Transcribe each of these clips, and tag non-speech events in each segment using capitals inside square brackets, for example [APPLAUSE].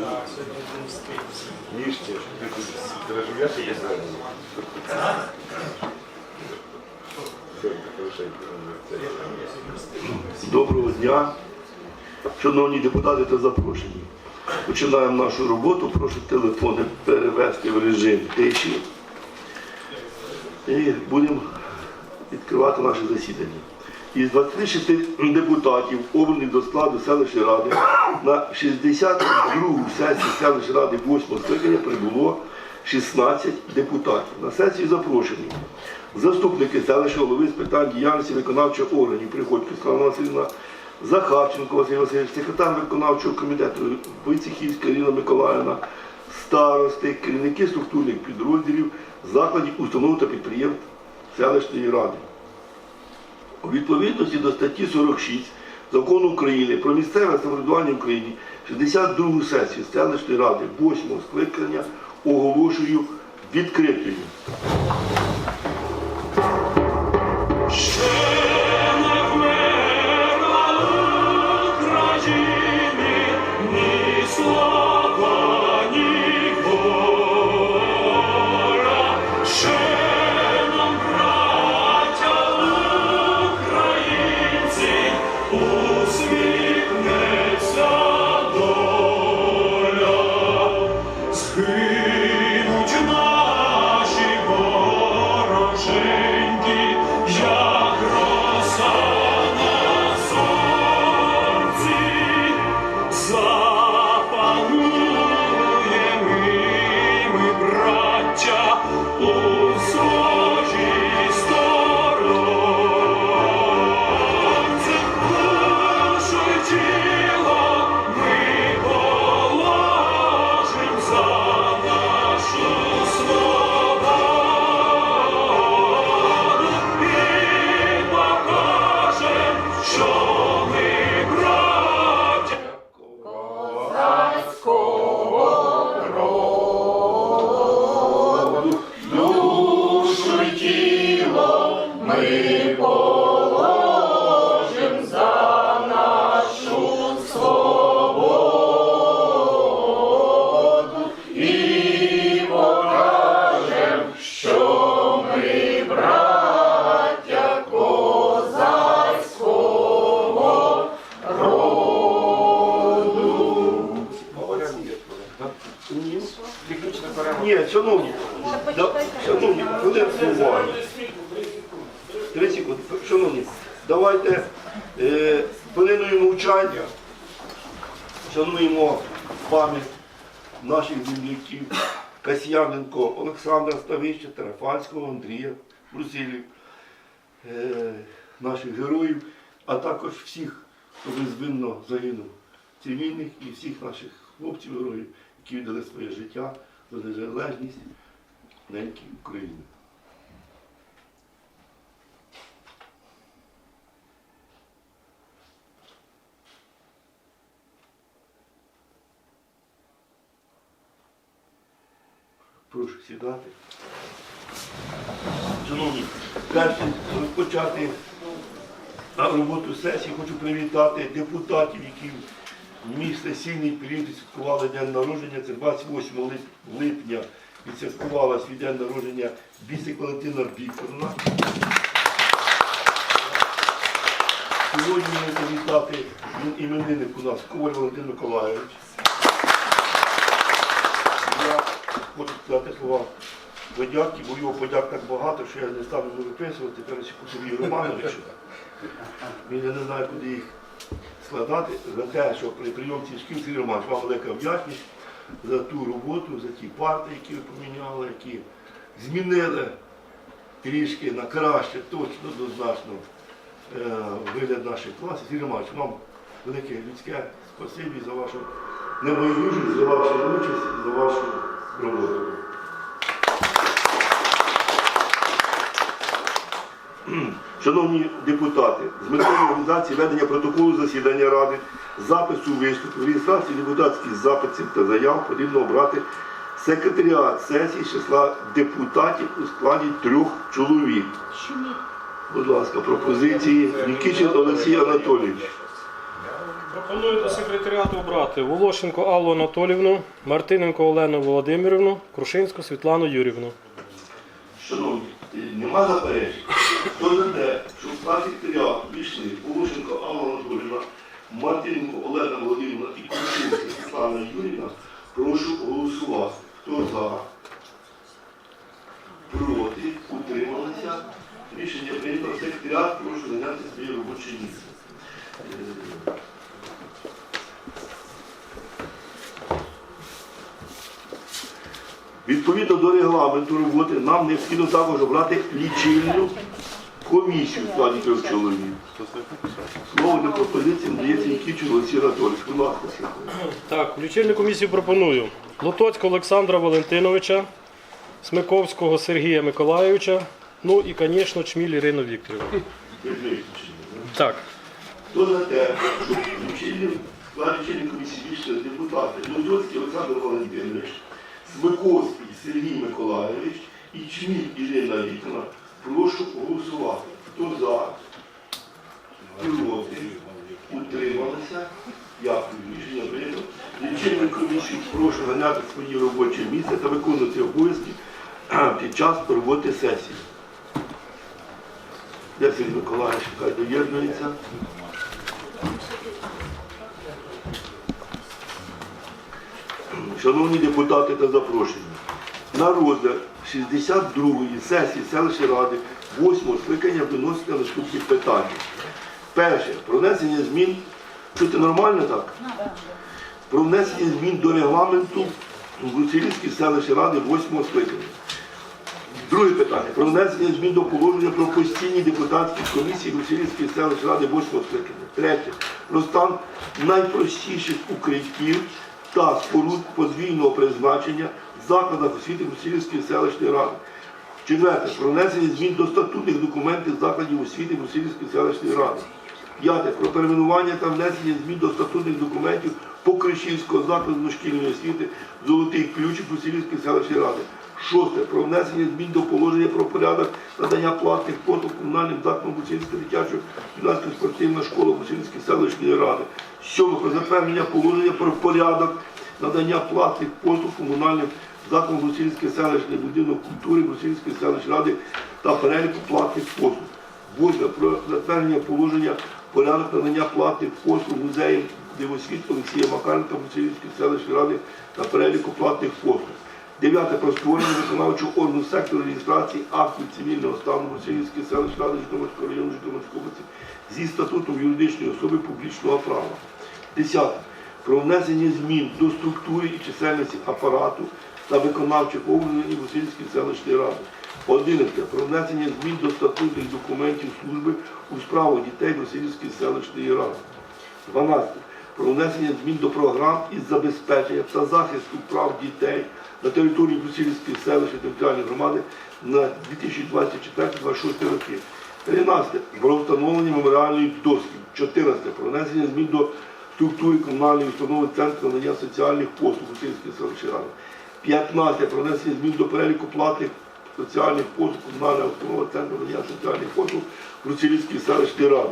Так, сьогодні день скидів. Ніжте, ти тут дрожжуєш і зараз. Доброго дня, шановні депутати та запрошені. Починаємо нашу роботу. Прошу телефони перевести в режим тиші. І будемо відкривати наше засідання. Із 26 депутатів, обраних до складу селищної ради, на 62-гу сесію селищної ради 8 скликання прибуло 16 депутатів. На сесію запрошені заступники селищного голови з питань діяльності виконавчого органів Приходько Слава Васильівна, Захарченко Василь Васильович, секретар виконавчого комітету Войцехівська Ірина Миколаївна, старости, керівники структурних підрозділів, закладів, установ та підприємств селищної ради. У відповідності до статті 46 Закону України про місцеве самоврядування України 62 сесію селищної ради 8 скликання оголошую відкритою. Ні, шановні, да- шановні, хвилинку уваги. Три секунди. Шановні, давайте е, хвилиною мовчання шануємо пам'ять наших земляків Касьяненко Олександра Ставища, Тарафальського, Андрія Брусилів, е, наших героїв, а також всіх, хто безвинно загинув цивільних і всіх наших хлопців, героїв, які віддали своє життя за незалежність неньки України. Прошу сідати. Шановні, перше розпочати роботу сесії хочу привітати депутатів, які мій сесійний період святкували день народження. Це 28 лип- липня відсвяткувала свій день народження Бісик Валентина Вікторовна. Сьогодні ми привітати іменинник у нас Коваль Валентин Миколайович. Я хочу сказати слова подяки, бо його подяк так багато, що я не стану виписувати. Перше Сергію Романовичу. Він я не знаю, куди їх складати за те, що при прийомці шкіл Сергій Романович, вам велика вдячність за ту роботу, за ті парти, які ви поміняли, які змінили трішки на краще, точно, однозначно е, вигляд наших класів. Сергій Романович, вам велике людське спасибі за вашу небайдужість, за вашу участь, за вашу роботу. [CLEARS THROAT] Шановні депутати, з метою організації ведення протоколу засідання Ради, запису виступів, реєстрації депутатських запитів та заяв потрібно обрати секретаріат сесії з числа депутатів у складі трьох чоловік. Будь ласка, пропозиції. Нікічин Олексій Анатолійович. Пропоную до секретаріату обрати Волошенко Аллу Анатолівну, Мартиненко Олену Володимирівну, Крушинську Світлану Юрівну. Шановні, нема заперечень. Хто за те, що в секретаріату війшли Волошенко Алла Анатолівна, Мартиненко Олена Володимирівна і Кучинська Світлана Юрівна, прошу голосувати. Хто за? Проти? Утрималися? Рішення прийнято. Секретаріат прошу зайняти своє робоче місце. Е, Відповідно до регламенту роботи нам необхідно також обрати лічильну комісію в складі трьох чоловік. Слово для пропозиції надається Нікічу Олексій Анатолійович. Будь ласка. Так, в лічильну комісію пропоную Лотоцького Олександра Валентиновича, Смиковського Сергія Миколайовича, ну і, звісно, Чміль Ірину Вікторівну. Так, Хто за те, щоб в складі комісії війшли депутати Лудоцький Олександр Валентинович, Смиковський Сергій Миколайович і Чміль Ірина Вікторівна, прошу голосувати. Хто за? Проти? Утрималися? Дякую. Рішення прийнято. Лічильну комісію прошу зайняти своє робоче місце та виконувати обов'язки під час роботи сесії. Де Сергій Миколаївич, хай доєднується. Шановні депутати та запрошені, на розгляд 62-ї сесії селищної ради 8-го скликання виноситься наступні питання. Перше, про внесення змін. Чути нормально так? Про внесення змін до регламенту Гуцерівської селищної ради 8-го скликання. Друге питання. Про внесення змін до положення про постійні депутатські комісії Гуцерівської селищної ради 8 скликання. Третє. Про стан найпростіших укриттів та споруд подвійного призначення закладах освіти Гуцерівської селищної ради. Четверте. Про внесення змін до статутних документів закладів освіти Гуцерівської селищної ради. П'яте. Про перейменування та внесення змін до статутних документів Покришівського закладу дошкільної освіти Золотий ключ Гуцерівської селищної ради. Шосте. Про внесення змін до положення про порядок надання платних послуг комунальним закладам Гуцерівської дитячої юнацької спортивної школи Гуцерівської селищної ради. Сьоме. Про затвердження положення про порядок надання платних послуг комунальним закладам Гуцерівської селищної будинок культури Гуцерівської селищної ради та переліку платних послуг. Восьме. Про затвердження положення порядок надання платних послуг музеям дивосвіт Олексія Макаренка Гуцерівської селищної ради та переліку платних послуг. Дев'яте про створення виконавчого органу сектору реєстрації актів цивільного стану Васильівської селищної ради Житомирського району Житомирської області зі статутом юридичної особи публічного права. Десяте. Про внесення змін до структури і чисельності апарату та виконавчих органів Васильівської селищної ради. Одинадцяте. Про внесення змін до статутних документів служби у справах дітей Васильівської селищної ради. 12. Про внесення змін до програм із забезпечення та захисту прав дітей на території Брусилівської селищної територіальної громади на 2024-2026 роки. 13. Про встановлення меморіальної доски. 14. Про внесення змін до структури комунальної установи Центру надання соціальних послуг Брусилівської селищної ради. 15. Про внесення змін до переліку платних соціальних послуг комунальної установи Центру надання соціальних послуг Брусилівської селищної ради.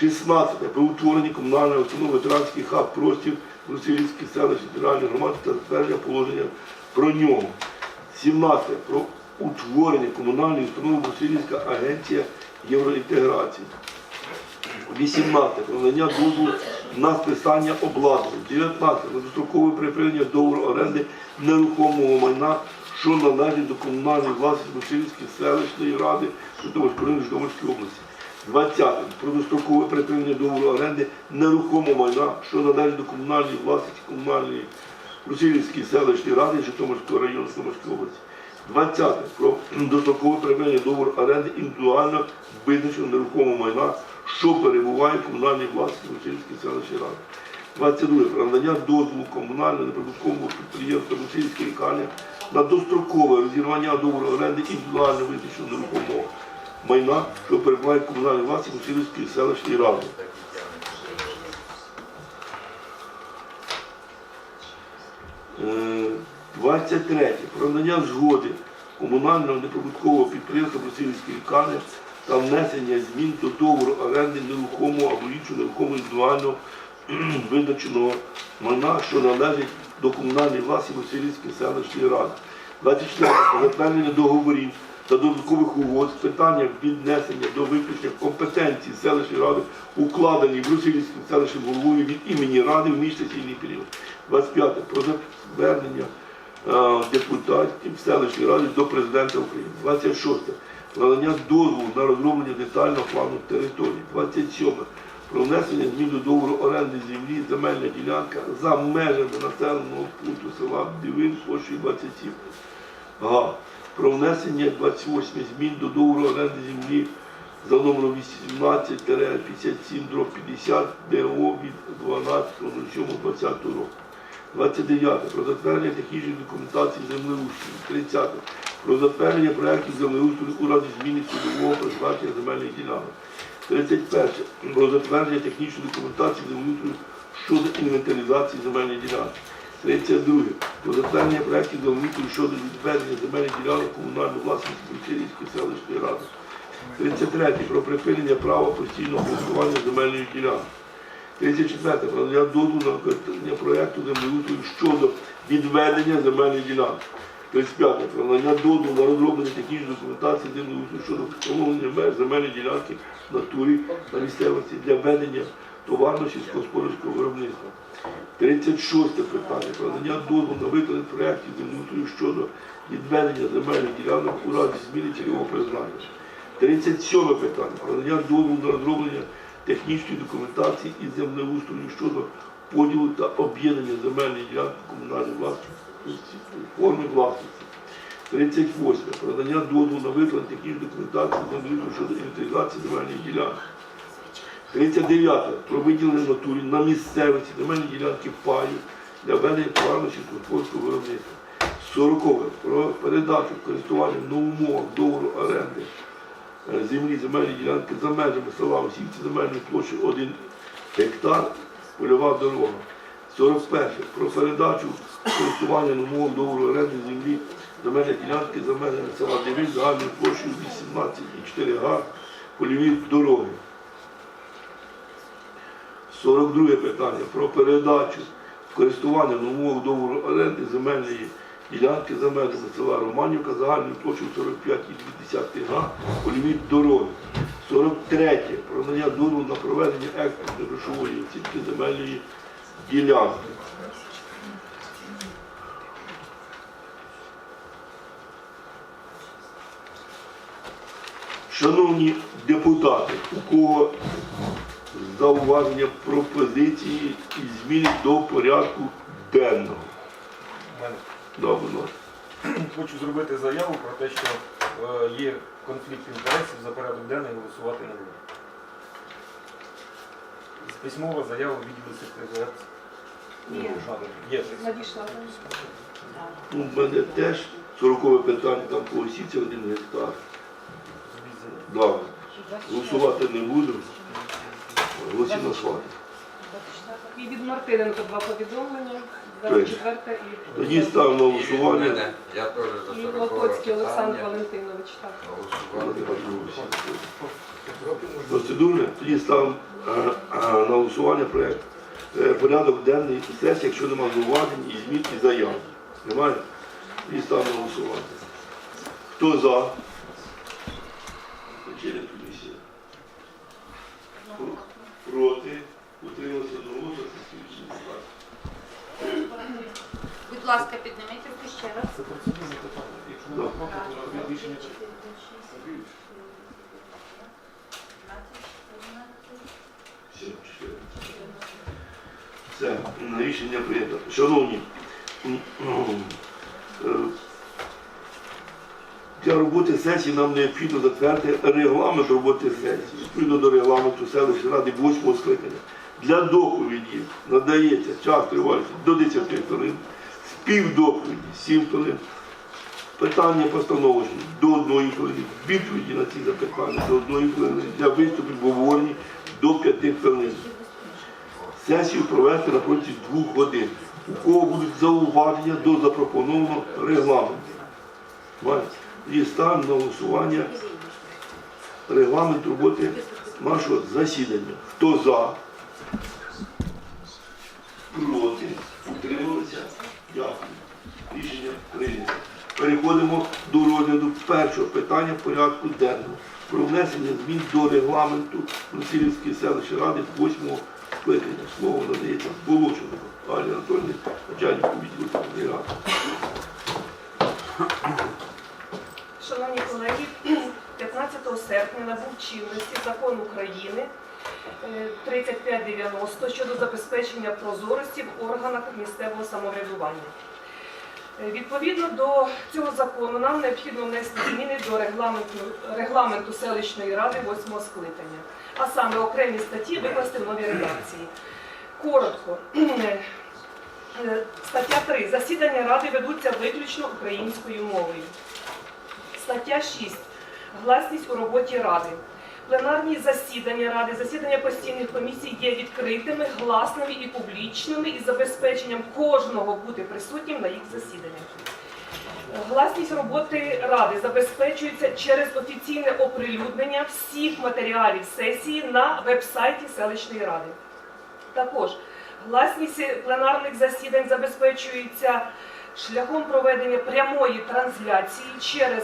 16. Про утворення комунальної установи ветеранський хаб простір Брусилівської селищної територіальної громади та затвердження положення про нього. 17. Про утворення комунальної установи Брусилівська агенція євроінтеграції. 18. Про надання дозволу на списання обладнання. 19. Про дострокове припинення договору оренди нерухомого майна, що належить до комунальної власності Брусилівської селищної ради Житомирської області. 20. Про дострокове припинення договору оренди нерухомого майна, що належить до комунальної власності комунальної Брусилівської селищної ради Житомирського району Житомирської області. 20. Про дострокове припинення договору оренди індивідуально визначеного нерухомого майна, що перебуває в комунальній власності Брусилівської селищної ради. 22. Про надання дозволу комунального неприбуткового підприємства Брусилівської лікарні на дострокове розірвання договору оренди індивідуально визначеного нерухомого майна, що перебуває в комунальній власності Брусилівської селищної ради. Е, 23. Про надання згоди комунального неприбуткового підприємства Брусилівської лікарні та внесення змін до договору оренди нерухомого або іншого нерухомого індивідуального [CLEARS THROAT] визначеного майна, що належить до комунальної власності Васильівської селищної ради. 24. Про затвердження договорів та додаткових угод з питанням віднесення до виключення компетенції селищної ради, укладені в Русилівським селищним головою від імені ради в міжсесійний період. 25. Про звернення е, депутатів селищної ради до президента України. 26. Надання дозволу на розроблення детального плану території. 27. Про внесення змін до договору оренди землі, земельна ділянка за межами населеного пункту села Дивин площею 27. Га. Про внесення 28 змін до договору оренди землі за номером 18-57 50 ДО від 12.07.20 року. 29. Про затвердження технічної документації землеустрою. 30. Про затвердження проєктів землеустрою у разі зміни цільового призначення земельних ділянок. 31. Про затвердження технічної документації землеустрою щодо інвентаризації земельних ділянок. 32. Про затвердження проєктів землеустрою щодо відведення земельних ділянок комунальної власності Кульчерівської селищної ради. 33. Про припинення права постійного користування земельної ділянки. 34. Про надання дозволу на виконання проєкту землеустрою щодо відведення земельних ділянок. 35. Про надання дозволу на розроблення технічної документації землеустрою щодо встановлення меж земельної ділянки в натурі на місцевості для ведення товарно сільськогосподарського виробництва. 36 питання. Про надання дозволу на виконання проєктів землеустрою щодо відведення земельних ділянок у разі зміни цільового призначення. 37 питання. Про надання дозволу на розроблення технічної документації і землеустрою щодо поділу та об'єднання земельної ділянки комунальної власності у формі власності. 38. Про надання дозволу на технічної документації і землеустрою щодо інвентаризації земельних ділянок. 39. Про виділення натурі на місцевості земельні ділянки паю для ведення товарно сільськогосподарського виробництва. 40. Про передачу користування на умовах договору оренди е, землі земельні ділянки за межами села Осівці земельної площі 1 гектар, польова дорога. 41. Про передачу користування на договору оренди землі земельні ділянки за межами села Девіль загальною площею 18,4 га, польові дороги. 42 питання про передачу користування на договору оренди земельної ділянки за межами села Романівка загальною площею 45,2 га польові дороги. 43. Про надання дозволу на проведення експортної грошової оцінки земельної ділянки. Шановні депутати, у кого зауваження, пропозиції і зміни до порядку денного. Да, будь ласка. Хочу зробити заяву про те, що є конфлікт інтересів за порядок денний голосувати не буду. Письмова заява в відділі секретаріат. Є. Є. Надійшла. Ну, У мене теж 40 питання, там по осіці один гектар. Да. Голосувати не буду. Голосі на слайд. І від Мартиненко два повідомлення. 24 і, Тоді ставимо на голосування. Я теж за і 40 Локоцький Олександр Валентинович. Так. Процедурне. Тоді ставимо е, е, на голосування проєкт. Е, Порядок денний сесії, якщо немає зауважень і змін і заяв. Немає? Тоді ставимо на голосування. Хто за? Вечірня комісія. Проти? Будь ласка, підніміть руку ще раз. Це процедурне питання. Якщо не проти, то рішення Все, рішення прийнято. Шановні, е, для роботи сесії нам необхідно затвердити регламент роботи сесії. Відповідно до регламенту селищної ради 8 скликання. Для доповіді надається час тривалості до 10 хвилин, співдоповіді 7 хвилин, питання постановочні до 1 хвилини, відповіді на ці запитання до 1 хвилини, для виступів в обговоренні до 5 хвилин сесію провести на протязі двох годин. У кого будуть зауваження до запропонованого регламенту. І ставимо на голосування регламент роботи нашого засідання. Хто за? Проти? Утрималися? Дякую. Рішення прийнято. Переходимо до розгляду першого питання порядку денного про внесення змін до регламенту Брусилівської селищної ради 8 скликання. Слово надається Волошину Алі Анатольовні, начальнику відділу Ради. Шановні колеги, 15 серпня набув чинності закон України е, 3590 щодо забезпечення прозорості в органах місцевого самоврядування. Е, Відповідно до цього закону нам необхідно внести зміни до регламенту, регламенту селищної ради 8 скликання, а саме окремі статті викласти в новій редакції. Коротко. Е, Стаття 3. Засідання ради ведуться виключно українською мовою. Стаття 6. Гласність у роботі Ради. Пленарні засідання Ради, засідання постійних комісій є відкритими, гласними і публічними із забезпеченням кожного бути присутнім на їх засіданнях. Гласність роботи Ради забезпечується через офіційне оприлюднення всіх матеріалів сесії на веб-сайті селищної ради. Також гласність пленарних засідань забезпечується шляхом проведення прямої трансляції через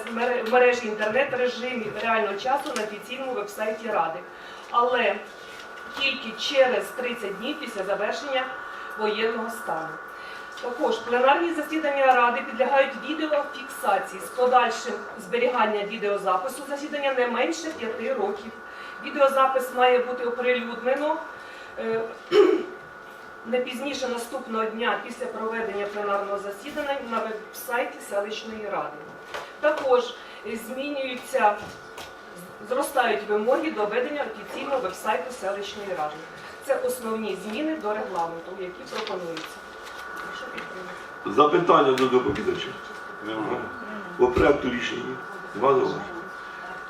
мережі інтернет режимі реального часу на офіційному вебсайті Ради, але тільки через 30 днів після завершення воєнного стану. Також пленарні засідання Ради підлягають відеофіксації з подальшим зберіганням відеозапису засідання не менше 5 років. Відеозапис має бути оприлюднено е, [CLEARS THROAT] не пізніше наступного дня після проведення пленарного засідання на веб-сайті селищної ради. Також е, змінюються, зростають вимоги до ведення офіційного веб-сайту селищної ради. Це основні зміни до регламенту, які пропонуються. Запитання до доповідача. Немає. По проекту рішення. Іван Іванович.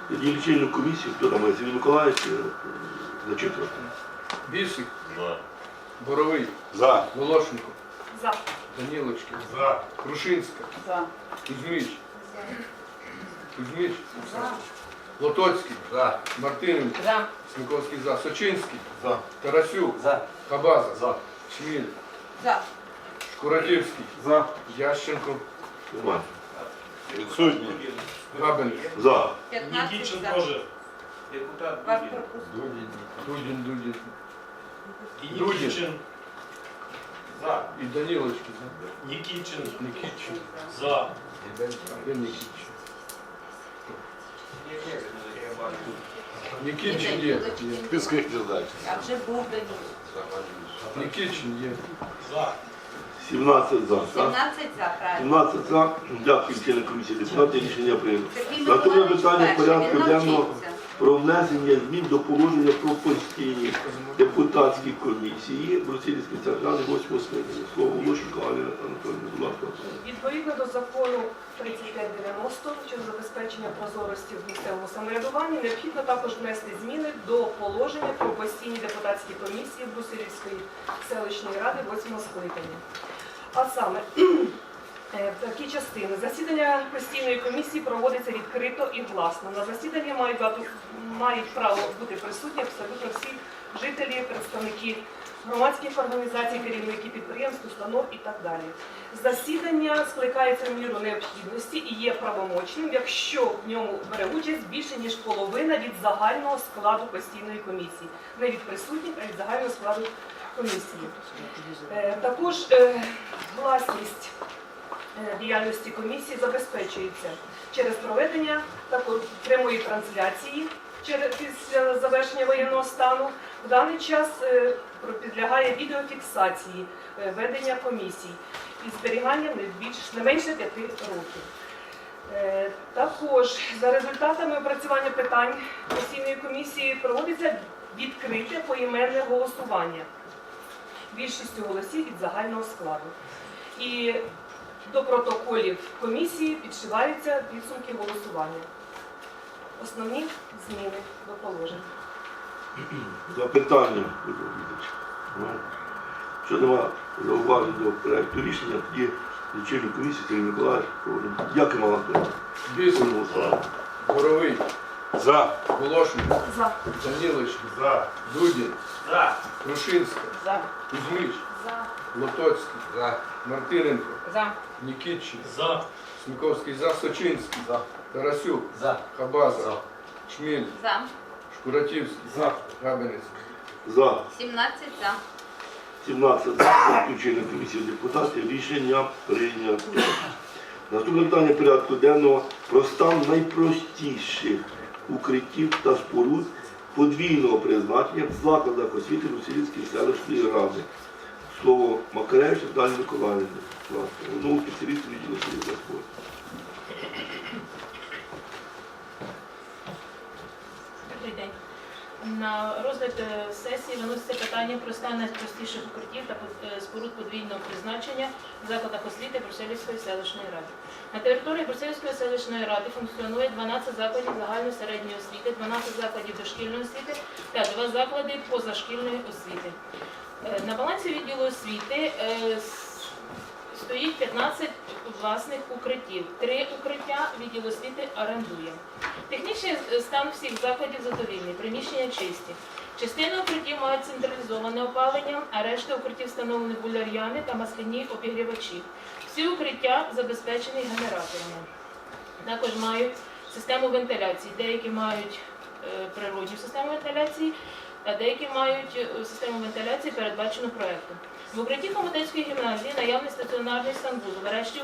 Тоді лічильну комісію, хто там, Сергій Миколаївич, е, зачитувати. Більших, За. Боровий, За. Волошенко, За. Данілочки, За. Крушинська, За. Кузьміч, Кузьміч, Лотоцький, За. Мартиненко, За. Сміковський за, Сочинський, За. Тарасюк, За. Хабаза, За. Шміль, За. Шкуратівський, За. Ященко, Нема. Відсутні. Габель, За. 15 за. Ваш пропуск. Дудін, Дудін, І. Нікітчин. За. і Данілочки за, Нікітчин. Нікітчин, За. де Нікітчин? Нікітчин є, є. Списки задач. А вже був Даніло. Нікітчин є. За. 17 за. так? 17 за, правильно. 17 за. Дякую, члени комісії депутатів. Рішення прийнято. Сергій Наступне Миколаївич питання перший, порядку він денного. Про внесення змін до положення про постійні депутатські комісії Брусилівської центральної 8 скликання. Слово Лошенко Алі Анатолійовна, будь ласка. Відповідно до закону 3590 щодо забезпечення прозорості в місцевому самоврядуванні, необхідно також внести зміни до положення про постійні депутатські комісії Брусилівської селищної ради 8 скликання. А саме такі частини. Засідання постійної комісії проводиться відкрито і гласно. На засіданні мають, мають право бути присутні абсолютно всі жителі, представники громадських організацій, керівники підприємств, установ і так далі. Засідання скликається в міру необхідності і є правомочним, якщо в ньому бере участь більше ніж половина від загального складу постійної комісії, не від присутніх, а від загального складу комісії. Е, Також е, гласність е, діяльності комісії забезпечується через проведення прямої трансляції через після завершення воєнного стану. В даний час е, підлягає відеофіксації е, ведення комісій із зберіганням не більш не менше п'яти років. Е, Також за результатами опрацювання питань постійної комісії проводиться відкрите поіменне голосування більшістю голосів від загального складу. І до протоколів комісії підшиваються підсумки голосування. Основні зміни до положень. Запитання? Що нема зауважень до проекту рішення, тоді лічильну комісію Сергій Миколаївич проводимо. Дякую, Анатолій. Бісик, Боровий, За. Волошенко, За. Данілочки, За. Дудін, За. Крушинська, За. Кузьміч, За. Лотоцький. За. Мартиненко. За. Нікітчин. За. Сміковський за. Сочинський. За. Тарасюк. За. Хабаза. Шміль. За. Шкуратівський. За. Габинець. За. 17 за. 17 за включення комісії депутатів. Рішення прийнято. Наступне питання порядку денного про стан найпростіших укриттів та споруд подвійного призначення в закладах освіти Русилівської селищної ради. Слово Макаревич Далі Миколаївни. Будь ласка, головному спеціалісту відділу та спорту. Добрий день. На розгляд е, сесії виноситься питання про стан найпростіших укриттів та е, споруд подвійного призначення в закладах освіти Брусельської селищної ради. На території Брусельської селищної ради функціонує 12 закладів загальної середньої освіти, 12 закладів дошкільної освіти та 2 заклади позашкільної освіти. Е, На балансі відділу освіти е, стоїть 15 власних укриттів. Три укриття відділ освіти орендує. Технічний стан всіх закладів задовільний, приміщення чисті. Частина укриттів мають централізоване опалення, а решта укриттів встановлені буляр'яни та масляні обігрівачі. Всі укриття забезпечені генераторами. Також мають систему вентиляції. Деякі мають е, природню систему вентиляції, а деякі мають е, систему вентиляції, передбачену проектом. В укритті Хомутецької гімназії наявний стаціонарний санвузол. врешті